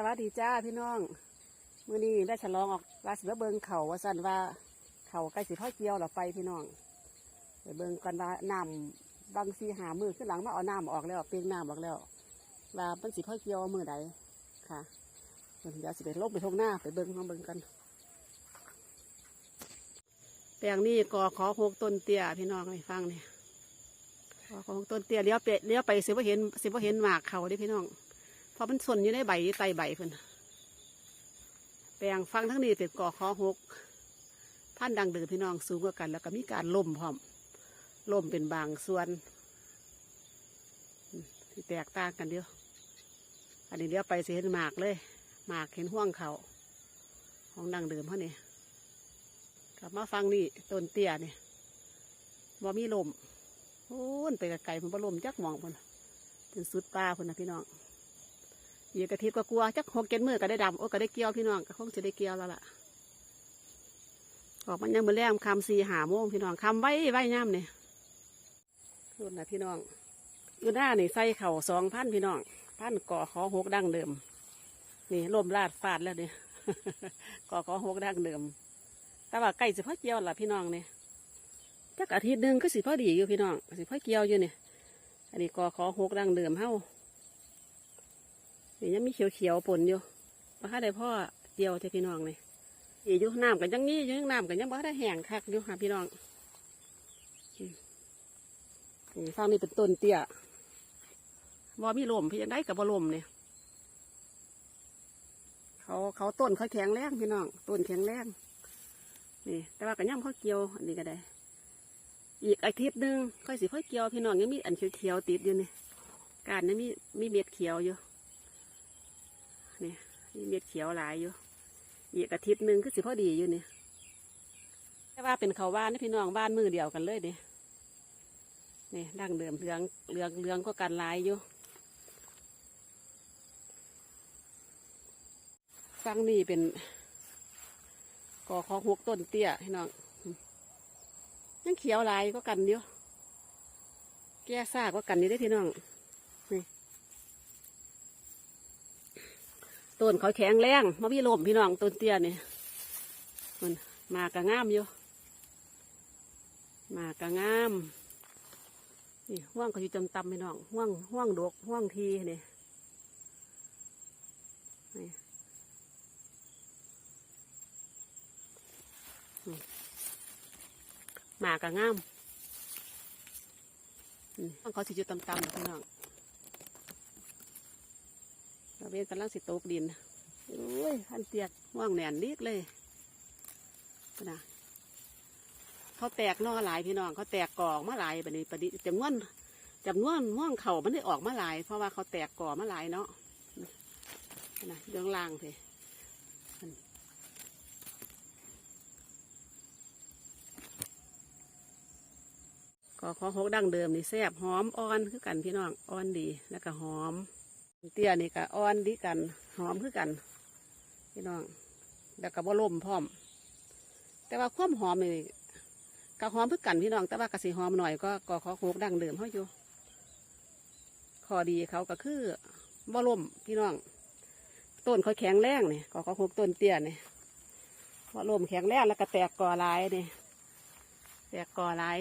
สวัสดีจ้าพี่น้องมื้อนี้ได้ฉลองออกว่าสิมาเบิงเขาว่าสั่นว่าเขาใกล้สิพ่อเกี่ยวเราไปพี่น้องไปเบิงกันว่าน้ำบางสีหามือขึ้นหลังมาเอาน้ำออกแล้วเปียงน้ำออกแล้ว ว่ามันสิพ่อเกี่ยวมือใดค่ะเดี๋ยวสิไปลงไปทงหน้าไปเบิ่งมาเบิงกันแปลงนี้กอขอหกต้นเตี้ยพี่น้องให้ฟังเนี่ยกอขอหกต้นเตี้ยเลี้ยวไปเลี้ยวไปสิว่าเห็นสิว่าเห็นหมากเขาด้พี่น้อง พราะมันส่วนอยู่ในใบไตใบเพิ่นแปลงฟังทั้งนี้เป็นกอขอหกพันดังเดิมพี่น้องสูงกว่ากัน แล้วก็มีการล่มพร้อมล่มเป็นบางส่วนที่แตกต่างกันเดียว อันนี้เลี้ยวไปสิเห็นหมากเลย หมากเห็นห่วงเขาของดังเดิมเขาเนี่ยกลับมาฟังนี่ต้นเตี้ยนี่บ่มีลมโอ้นไปไกลๆมันบ่ลมจักหมองพุ่นเป็นสุดป่าพุ่นนะพี่น้อง อีกอาทิตย์ก็กลัวจักหกเจ็ดมือก็ได้ดำโอ้ก็ได้เกี่ยวพี่น้องก็คงจะได้เกี่ยวแล้วล่ะออกมันยังมือแรมคำสี่หาโมงพี่น้องคำไว้ไว้ย่ำเนี่ยรุ่นนะพี่น้องอยู่หน้านี่ใส่เข่าสองพันพี่น้องพันก่อขอหกดังเดิม นี่ลมลาดฟาดแล้วเนี่ยก่อขอหกดังเดิม แต่ว่าไก่สิพ่อเกี่ยวล่ะพี่น้องเนี่ยจักอาทิตย์หนึ่งก็สิพ่อดีอยู่พี่น้องสิพ่อเกี่ยวอยู่เนี่ยอันนี้ก็ขอหกดังเดิมเฮ้า นี่ยังมีเขียวๆปนอยู่บ่ทันได้พ่อเกี่ยวเทพี่น้องเลยอีอยู่น้ำกันยังนี้อยู่น้ำกันยังบ่ได้แห้งคักอยู่ค่ะพี่น้องอืมนี่ฟังนี่เป็นต้นเตี้ยบ่มีลมพี่ยังได้กับบ่ลมเนี่ยเขาเขาต้นเขาแข็งแรงพี่น้องต้นแข็งแรงนี่แต่ว่ากันย่ำข้าวเกียวอันนี้ก็ได้ อีกอาทิตย์หนึ่งค่อยสิข้าวเกียวพี่น้องยังมีอันเขียวๆติดอยู่นี่การนี่มีมีเม็ดเขียวอยู่ นี่มีเม็ดเขียวหลายอยู่อีกอาทิตย์หนึ่งก็สิพอดีอยู่นี่แต่ว่าเป็นเขาวบ้านนะพี่น้องบ้านมือเดียวกันเลยนี่นี่ดั้งเดิมเหลืองเหลืองเหลืองก็กันลายอยู่ฟังนี่เป็นก็ของหกต้นเตี้ยพี่น้องยังเขียวลายก็กันเดียวแก่ซากก็กันนี่ได้พี่น้อง ต้นเขาแข็งแรงมาพี่ลมพี่น้องต้นเตี้ยนี่มันมากระงามอยู่มากระงามนี่ห่วงเขาอยู่จำตำพี่น้องห่วงห่วงดกห่วงทีนี่หมากระงามอืมเขาสิอยู่ต่ำๆนะพี่น้อง เราเวนกำลังสิตกดินโอ้ยพันเตียกว่างแหนนนิดเลยนะเขาแตกนอหลายพี่น้องเขาแตกกอออกมาหลายแบบนี้ประดิจำนวนจำนวนห่วงเข่ามันได้ออกมาหลาย เพราะว่าเขาแตกก่อมาหลายเนาะนะเรื่องล่างสิก็ขอหกดั้งเดิมนี่แซ่บหอมอ่อนคือกันพี่น้องอ่อนดีแล้วก็หอม เตี้ยนี่ก็อ่อนดีกันหอมคือกันพี่น้องแล้วก็บ่ล่มพร้อม แต่ว่าความหอมนี่ก็หอมคือกันพี่น้อง แต่ว่ากะสีหอมหน่อยก็ก็ขอหกดังเดิมเขาอยู่ข้อดีเขาก็คือบ่ล่มพี่น้องต้นเขาแข็งแรงนี่ก็ขอหกต้นเตี้ยนี่บ่ล่มแข็งแรงแล้วก็แตกกอลายนี่แตกกอลาย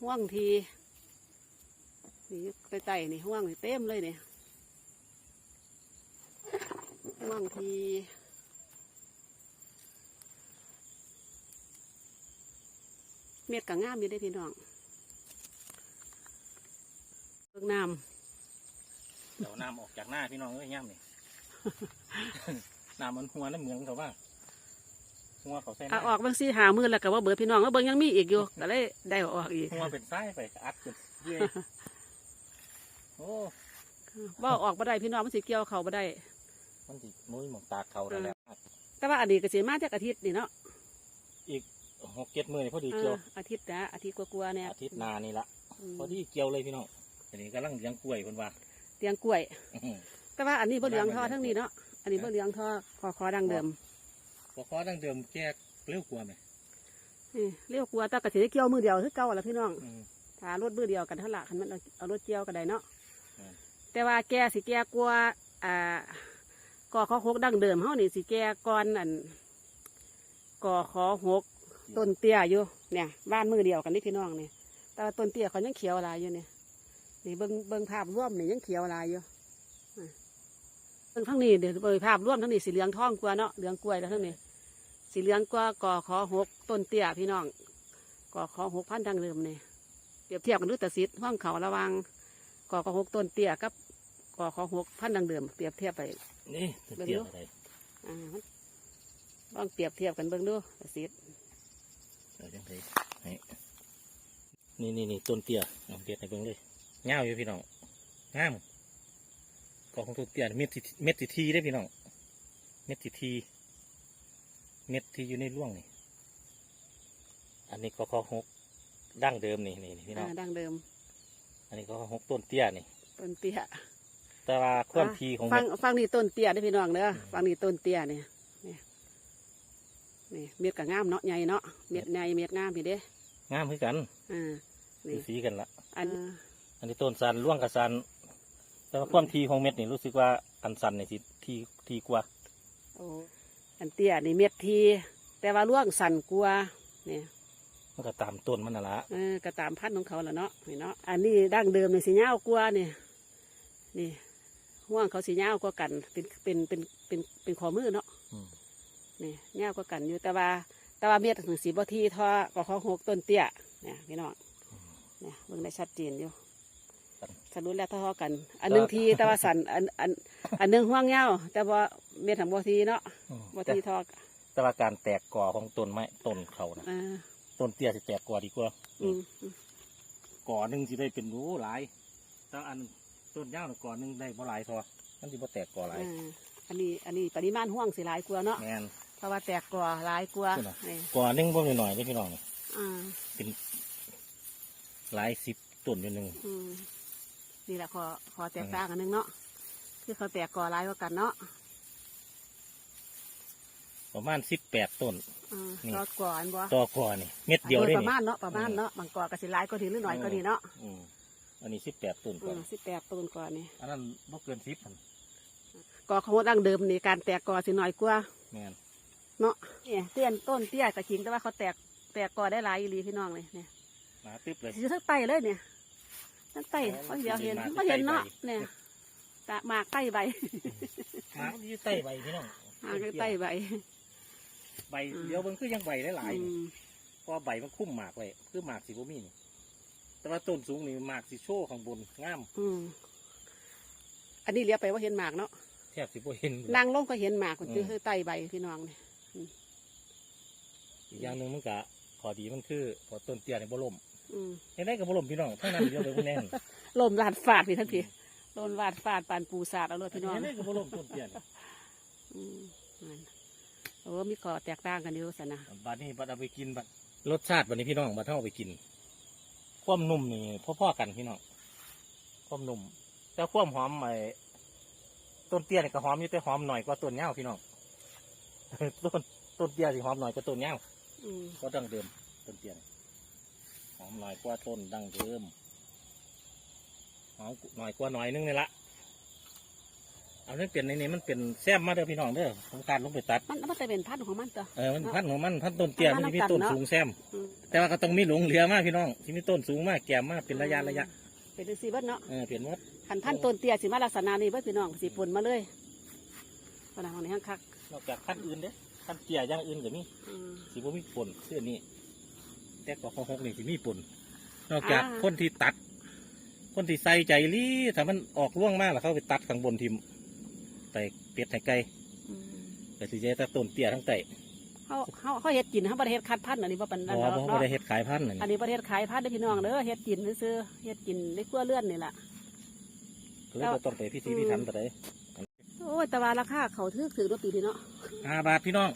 ห่วงทีนี่ใต้ๆนี่ห่วงนี่เต็มเลยเนี่ย ห่วงทีเม็ดกะงามอยู่ได้อพี่น้องเบิ่งน้เดี๋ยวน้ำออกจากหน้าพี่น้องเอ้ยย่ำนี่ น้ำมันหัวน้ำเหมืองเขาว่าหัวเขาใส่หำอะน้าออกเบางซีหามือแล้วก็ว่าเบิดพี่น้องแล้วเบิ่งยังมีอีกอยู่ก็เลยได้เอาออกอีกหัวเป็นไส้ไปอัดขึ้นเรื่อยโอ้ว่าออกมาได้พี่น้องมันสิเกี่ยวเขาบ่ได้ มันจิมุ้ยหมองตากเขาแล้วแหละแต่ว่าอันนี้ก็สิมาจากอาทิตย์นี่เนาะอีกหกเจ็ดมือนี่พอดีเอเกี่ยวออาทิตย์นะอาทิตย์กว่าๆเนี่ยอาทิตย์หนานี่ละอืมพอดีเกี่ยวเลยพี่น้องอันนี้กำลังเลี้ยงกล้วยคนว่า เตียงกล้วยอื้อหือแต่ว่าอันนี้บ่เหลืองทอทั้งนี้เนาะอันนี้บ่เหลืองทอคอคอดังเดิมพอคอดั้งเดิมแก้เร็วกว่าไหมนี่เรียกกลัวแต่กระสีเกี่ยวมือเดียวคือเก่าละพี่น้องอืม ถ้ารถมือเดียวกันเท่าไหร่คันมันเอาเอารถเกี่ยวก็ได้เนาะอืม แต่ว่าแกสิแกกลัวอ่า กอขอหกดั้งเดิมเฮานี่สิแก่ก่อนอันกอขอหกต้นเตี้ยอยู่เนี่ยบ้านมือเดียวกันนี่พี่น้องเนี่ยแต่ว่าต้นเตี้ยเขายังเขียวลายอยู่เนี่ยนี่เบิ่งเบิงภาพร่วมเนี่ยยังเขียวลายอยู่เบิงทั้งนี้เดี๋ยวเบิ่งภาพร่วมทั้งนี้สีเหลืองทองกว่าเนาะเหลืองกล้วยแล้วทั้งนี้สีเหลืองกว่ากอขอหกต้นเตี้ยพี่น้องกอขอหกพันดังเดิมเนี่ยเปรียบเทียบกันดูแต่สิทธิ์ห้องเขาระวังกอขอหกต้นเตี้ยกับกอขอหกพันดังเดิมเปรียบเทียบไป นี่ต้นเตี้ยอะไรอ่ามันลองเปรียบเทียบกันเบิ่งดูสิทธิ์เดี๋ยวจังไงให้นี่นี่นี่ต้นเตี้ยเอาเตี้ยให้เบิ่งเลยเงาวอยู่พี่น้องงามกองของต้นเตี้ยเม็ดที่เม็ดที่ทีได้อพี่น้องเม็ดที่ทีเม็ดที่อยู่ในร่วงนี่ อันนี้ก็ข้อหกดั้งเดิมนี่นี่นี่พี่น้องอ่าดั้งเดิม อันนี้ก็ข้อหกต้นเตี้ยนี่ต้นเตี้ย แต่ว่าความทีของฟัเม็งดฟังนี่ต้นเตี้ยได้อพี่น้องเด้อฟังนี่ต้นเตี้ยเนี่ยนี่นี่เม็ดกับงามเนาะใหญ่เนาะเม็ดใหญ่เม็ดงามพี่เด้งามคือกันอ่านี่สีกันละอันอันนี้ต้นสันร่วงกับสันแต่ว่าความทีของเม็ดนี่รู้สึกว่าอันสันนี่สิทีทีกว่าโอ้อันเตี้ยนี่เม็ดที แต่ว่าร่วงสั่นกลัวานี่มันก็ตามต้นมันน่ะละเออก็ตามพันธุ์ของเขาแหละเนาะนี่เนาะอันนี้ดั้งเดิมนี่สีเงาวกลัวานี่นี่ ห่วงเขาสีเงาวกว่ากัน เป็นเป็นเป็นเป็นเป็นขอมือเนาะอืม นี่เงาวกว่ากันอยู่แต่ว่า แต่ว่าเม็ดถึงสีบทีทอก็ของหกต้นเตี้ยเนี่ยพี่น้องเนี่ยเบิ่งได้ชัดเจนอยู่สรุปแล้วเท่าๆกัน อันหนึ่งทีแต่ว่าสันอันอันอันหนึ่งห่วงเงาวแต่ว่าเม็ดของบทีเนาะอืมบแต่ทีทอแต่ว่าการแตกก่อของต้นไม้ต้นเขานะอ่าต้นเตี้ยสิแตกก่อดีกว่าอืมอืมก่อหนึ่งสิได้เป็นรู้หลายแต่อัน ต้นยาวน่ะก่อหนึ่งได้บ่หลายทอมันสิบ่แตกก่อหลายอ่าอันนี้อันนี้ปริมาณห่วงสิหลายกว่าเนาะแม่น เพราะว่าแตกกว่าหลายกว่าใช่ไหมนี่ก่อหนึ่งบ่หน่อยๆนี่พี่น้องนี่อ่าเป็นหลายสิบต้นอยู่หนึ่งอืมนี่แหละขอขอแตกต่างกันหนึงเนาะคือเขาแตกกว่าหลายกว่ากันเนาะประมาณสิบแปดต้น อ่านี่ก็กว่าอันบ่ต่อก่อนี่เม็ดเดียวโดได้ยประนี่ มาณเนาะประมาณเนาะบางกอก็สิหลายก็ดีหรือหน่อยก็ดีเนาะ อืม อันนี้สิบแปดต้นอืก่อนมสิบแปดต้นกว่านี่อันนั้นบ่เกินสิบพันกอของดั้งเดิมนี่การแตกกอสิหน่อยกว่าแม่นเนาะเนี่ยเตี้ยนต้นเตี้ยกระชิงแต่ว่าเขาแตกแตกกอได้หลายอีหลีพี่น้องเลยเนี่ยหนาตึ๊บเลยสิทั้งไตเลยเนี่ยทั้งไตอ๋อเขาเดียวเห็นมันสิไม่เห็นเนาะใต้ใบเนี่ยตะหมากใต้ใบหมามันอยู่ใต้ใบพี่น้องหมากใต้ใบใบเดียวมันคือยังใบหลายๆอืนี่มเพราะใบมันคุ้มหมากไว้คือหมากสีบ่มีนี่ แต่ว่าต้นสูงนี่หมากสีโชว์ข้างบนงามอืมอันนี้เลี้ยวไปว่าเห็นหมากเนาะแทบสิบ่เห็นนางลงก็เห็นหมากมันอืม คือใต้ใบพี่น้องเนี่ยอีกอย่างหนึ่งมันก็ขอดีมันคือพอต้นเตี้ยนี่บ่ล่มอืมยังได้ก็บ่ล่มพี่น้องทั้งนั้นเดียวเลยบ่แน่นลมลาดฟาดพี่ทั้งทีลมลาดฟาดปานปูสาดเอาเลยพี่น้อง ยังได้ก็บ่ล่มต้นเตี้ยนี่อืมนั่นโอ้มีก่อแตกต่างกันอยู่สนะบัดนี้บัดเอาไปกินบัดรสชาติบัดนี้พี่น้องบัดเฮาเอาไปกิน ความนุ่มนี่พ่อๆกันพี่น้องความนุ่มแต่ความหอมไอ้ต้นเตี้ยนี่ก็หอมอยู่แต่หอมหน่อยกว่าต้นเหย้าพี่น้องต้นต้นเตี้ยสิหอมหน่อยกว่าต้นเหย้าอืมก็ดั้งเดิมต้นเตี้ยนี่หอมหน่อยกว่าต้นดั้งเดิมหอมหน่อยกว่าหน่อยนึงนี่ละ เอาเรื่องเปลี่ยนในนี้มันเป็นแซมมาเด้อพี่น้องเด้อผมการลงไปตัด มันมันจะเป็นพันธุ์ของมันตัว เออมันพันธุ์ของมันพันธุ์ต้นเตี้ยมัมันนจะมีน้ำกันต้นเนอะสูงแซม อืมแต่ว่าก็ต้องมีหลงเหลือมากพี่น้อง ที่มีต้นสูงมากแก่มากเป็นระยะระยะเป็นฤาษีเบิดเนาะเออเปลี่ยนหมด ขันพันธุ์ต้นเตี้ยสิมาลักษณะนี้เบิดพี่น้องสิปนมาเลยปนของนี้ข้างคักนอกจากพันธุ์อื่นเด้พันธุ์เตี้ยอย่างอื่นก็มีอืม สิบ่มีปนเสื้อนี้แต่ก็ของหกนี่สิมีปนนอกจากอ่า คนที่ตัด คนที่ใส่ใจลีถ้ามันออกร่วงมากแล้วเขาไปตัดข้างบนทิม ใส่เป็ดใส่ไก่อืมแต่สิเจแต่ต้นเตี้ยทั้งไตเขาเขาเขาเฮ็ดกินเขาประเทศคัดพันธุ์อันนี้ว่าเป็นเพนั่นราะว่าเนาะบ่ได้เฮ็ดขายพันธุ์นั่นอันนี้ประเทศขายพันธุ์เด้อพี่น้องเด้อเฮ็ดกินซื้อๆเฮ็ดกินในครัวเรือนนี่แหละก็เลยบ่ต้องไปพิธีพิถันไปเลยโอ้ยแต่ว่าราคาเขาถือถือตัวปีนี้เนาะห้าบาทพี่น้อง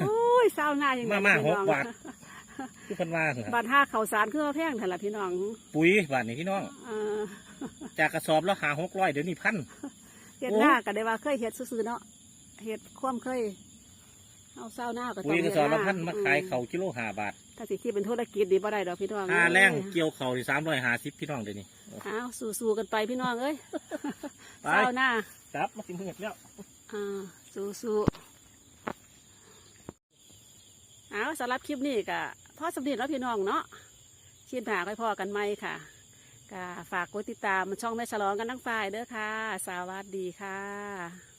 โอ้ยเศร้าหน้าอย่างมามาพี่น้องหกบาท คือเพันว่าน่ะบาทห้าเขาวสารคือว่าแพงแต่นละพี่น้องปุ๋ยบาทนี่พี่น้อง เออจากกระสอบแล้วหาหกร้อยเดี๋ยวนี้พัน เฮ็ดโอ้หน้าก็ได้ว่าเคยเฮ็ดซื่อๆเนาะเฮ็ดความเคยเอาเศร้าหน้าก็ต้ปุ๋อยงกระสอบละพันเฮ็ดหมาขายเขากิโลห้าบาท ถ้าสิคิดเป็นธุรกิจดีบ่ได้ดอกพี่น้องค่าแรงเอ้ยเกี่ยวเขาที่สามร้อยห้าสิบพี่น้องเดี๋ยวนี้เอาสู้ๆกันไปพี่น้องเอ้ยไปเศร้าหน้าครับมาสิมืดแล้วไปอ่าสู้สู้เอาสำหรับคลิปนี้ก็พ่อสำเร็จแล้วพี่น้องเนาะคลิปหน้าค่อยพอกันไหมค่ะ ค่ะฝากกดติดตามช่องแม่ฉลองกันทั้งฝ่ายเด้อค่ะ สวัสดีค่ะ